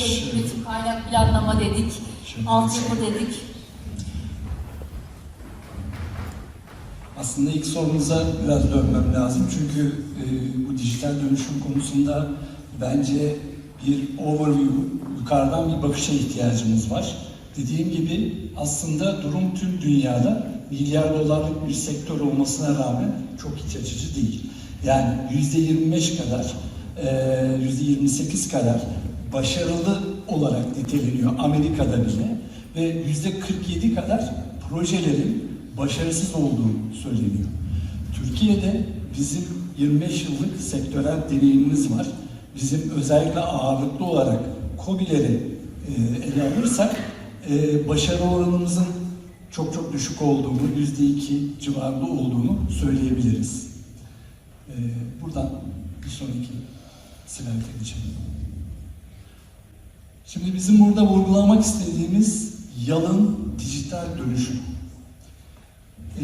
dedik, üretim kaynak planlama dedik, altyapı dedik. Aslında ilk sorunuza biraz dönmem lazım çünkü e, bu dijital dönüşüm konusunda bence bir overview, yukarıdan bir bakışa ihtiyacımız var. Dediğim gibi aslında durum tüm dünyada milyar dolarlık bir sektör olmasına rağmen çok iç açıcı değil. Yani yüzde 25 kadar, e, yüzde 28 kadar başarılı olarak niteleniyor Amerika'da bile ve yüzde 47 kadar projelerin başarısız olduğu söyleniyor. Türkiye'de bizim 25 yıllık sektörel deneyimimiz var. Bizim özellikle ağırlıklı olarak KOBİ'leri e, ele alırsak e, başarı oranımızın çok çok düşük olduğunu, yüzde iki civarında olduğunu söyleyebiliriz. E, buradan bir sonraki slayta geçelim. Şimdi bizim burada vurgulamak istediğimiz yalın dijital dönüşüm. Ee,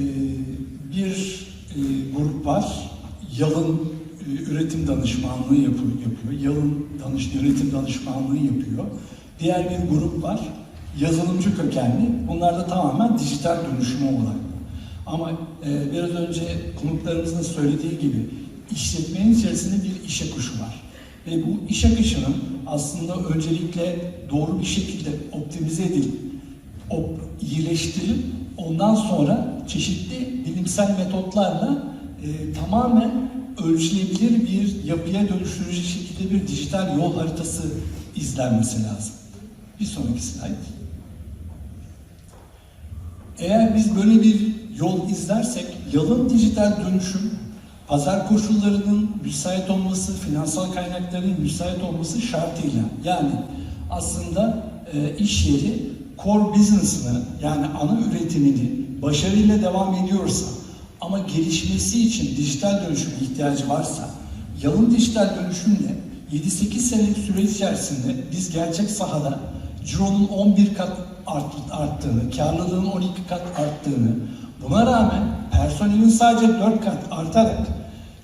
bir e, grup var, yalın e, üretim danışmanlığı yapıyor, yapıyor. Yalın danış, yönetim danışmanlığı yapıyor. Diğer bir grup var, yazılımcı kökenli. Bunlar da tamamen dijital dönüşüme odaklı. Ama e, biraz önce konuklarımızın söylediği gibi işletmenin içerisinde bir iş akışı var. Ve bu iş akışının aslında öncelikle doğru bir şekilde optimize edilip, op, iyileştirilip ondan sonra çeşitli bilimsel metotlarla e, tamamen ölçülebilir bir yapıya dönüştürücü şekilde bir dijital yol haritası izlenmesi lazım. Bir sonraki slide. Eğer biz böyle bir yol izlersek yalın dijital dönüşüm pazar koşullarının müsait olması, finansal kaynakların müsait olması şartıyla. Yani aslında e, iş yeri core business'ını yani ana üretimini başarıyla devam ediyorsa ama gelişmesi için dijital dönüşüme ihtiyacı varsa yalın dijital dönüşümle 7-8 senelik süre içerisinde biz gerçek sahada cironun 11 kat art, arttığını, karlılığın 12 kat arttığını, buna rağmen personelin sadece 4 kat artarak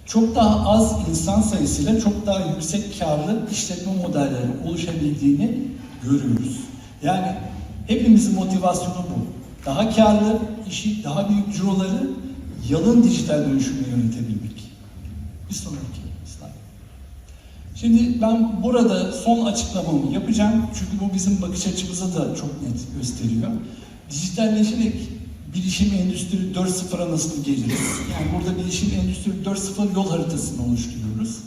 çok daha az insan sayısıyla çok daha yüksek karlı işletme modelleri oluşabildiğini görüyoruz. Yani hepimizin motivasyonu bu. Daha karlı işi, daha büyük ciroları yalın dijital dönüşümle yönetebilmek. Bir sonraki slide. Şimdi ben burada son açıklamamı yapacağım. Çünkü bu bizim bakış açımıza da çok net gösteriyor. Dijitalleşerek bilişim endüstri 4.0'a nasıl geliriz? Yani burada bilişim endüstri 4.0 yol haritasını oluşturuyoruz.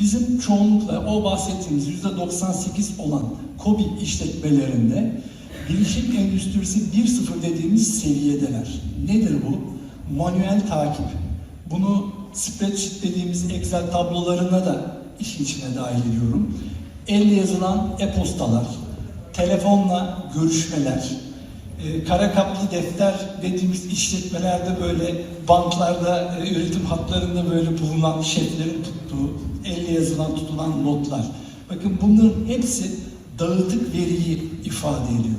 Bizim çoğunlukla o bahsettiğimiz %98 olan KOBİ işletmelerinde bilişim endüstrisi 1.0 dediğimiz seviyedeler. Nedir bu? Manuel takip. Bunu spreadsheet dediğimiz Excel tablolarına da işin içine dahil ediyorum. Elle yazılan e-postalar, telefonla görüşmeler, e, kara kaplı defter dediğimiz işletmelerde böyle banklarda, e, üretim hatlarında böyle bulunan şeflerin tuttuğu, elle yazılan tutulan notlar. Bakın bunların hepsi dağıtık veriyi ifade ediyor.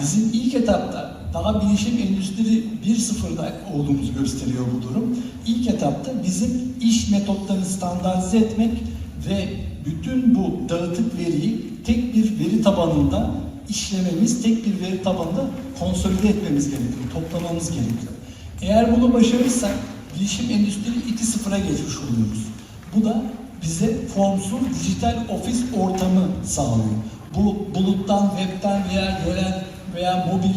Bizim ilk etapta daha bilişim endüstri 1.0'da olduğumuzu gösteriyor bu durum. İlk etapta bizim iş metotlarını standartize etmek ve bütün bu dağıtık veriyi tek bir veri tabanında işlememiz, tek bir veri tabanında konsolide etmemiz gerekiyor, toplamamız gerekiyor. Eğer bunu başarırsak bilişim endüstri 2.0'a geçmiş oluyoruz. Bu da bize formsuz dijital ofis ortamı sağlıyor. Bu buluttan, webten veya yerel veya mobil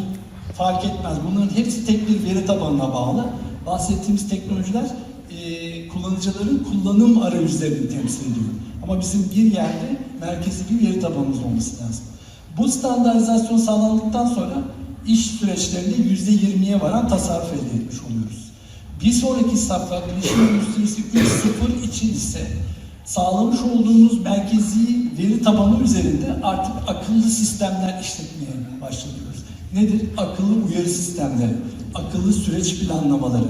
fark etmez. Bunların hepsi tek bir veri tabanına bağlı. Bahsettiğimiz teknolojiler e, kullanıcıların kullanım arayüzlerini temsil ediyor. Ama bizim bir yerde merkezi bir veri tabanımız olması lazım. Bu standartizasyon sağlandıktan sonra iş süreçlerinde %20'ye varan tasarruf elde etmiş oluyoruz. Bir sonraki safha bilişim endüstrisi 3.0 için ise sağlamış olduğumuz merkezi veri tabanı üzerinde artık akıllı sistemler işletmeye başlıyoruz. Nedir? Akıllı uyarı sistemleri, akıllı süreç planlamaları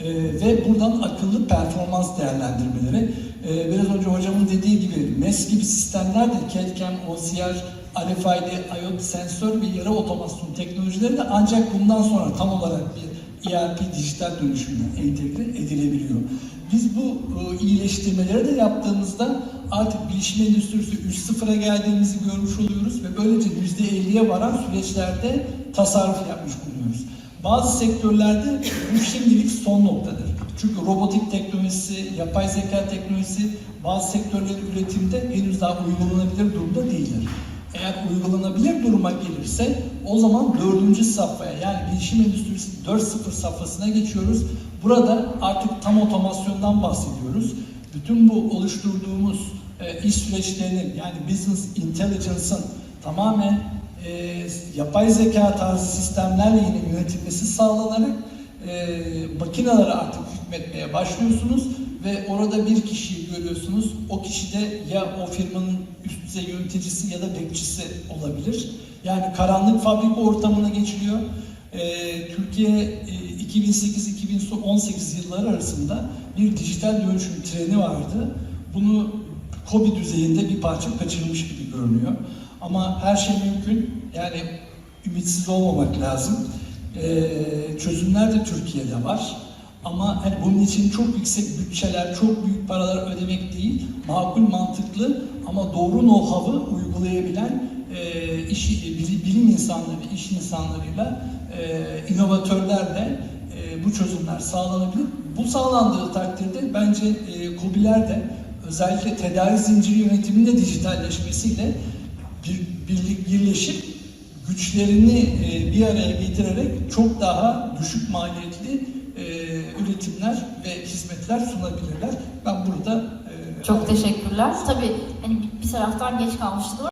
ee, ve buradan akıllı performans değerlendirmeleri. Ee, biraz önce hocamın dediği gibi MES gibi sistemler de CAD-CAM, OCR, RFID, IoT sensör ve yarı otomasyon teknolojileri de ancak bundan sonra tam olarak bir ERP dijital dönüşümle entegre edilebiliyor. Biz bu e, iyileştirmeleri de yaptığımızda artık bilişim endüstrisi 3.0'a geldiğimizi görmüş oluyoruz ve böylece %50'ye varan süreçlerde tasarruf yapmış bulunuyoruz. Bazı sektörlerde bu şimdilik son noktadır. Çünkü robotik teknolojisi, yapay zeka teknolojisi bazı sektörlerin üretimde henüz daha uygulanabilir durumda değildir. Eğer uygulanabilir duruma gelirse o zaman dördüncü safhaya yani bilişim endüstrisi 4.0 safhasına geçiyoruz. Burada artık tam otomasyondan bahsediyoruz. Bütün bu oluşturduğumuz e, iş süreçlerinin yani business intelligence'ın tamamen e, yapay zeka tarzı sistemlerle yine yönetilmesi sağlanarak e, makinelere artık hükmetmeye başlıyorsunuz ve orada bir kişiyi görüyorsunuz. O kişi de ya o firmanın üst düzey yöneticisi ya da bekçisi olabilir. Yani karanlık fabrika ortamına geçiliyor. E, Türkiye e, 2008-2018 yılları arasında bir dijital dönüşüm treni vardı. Bunu kobi düzeyinde bir parça kaçırmış gibi görünüyor. Ama her şey mümkün. Yani ümitsiz olmamak lazım. Ee, çözümler de Türkiye'de var. Ama hani bunun için çok yüksek bütçeler, çok büyük paralar ödemek değil, makul, mantıklı ama doğru know-how'ı uygulayabilen e, iş, bilim, bilim insanları, iş insanlarıyla, e, inovatörlerle e, bu çözümler sağlanabilir. Bu sağlandığı takdirde bence e, KOBİ'ler de özellikle tedarik zinciri yönetiminin de dijitalleşmesiyle bir, birlik birleşip güçlerini e, bir araya getirerek çok daha düşük maliyetli e, üretimler ve hizmetler sunabilirler. Ben burada e, Çok teşekkürler. Tabii hani bir- taraftan geç kalmıştık ama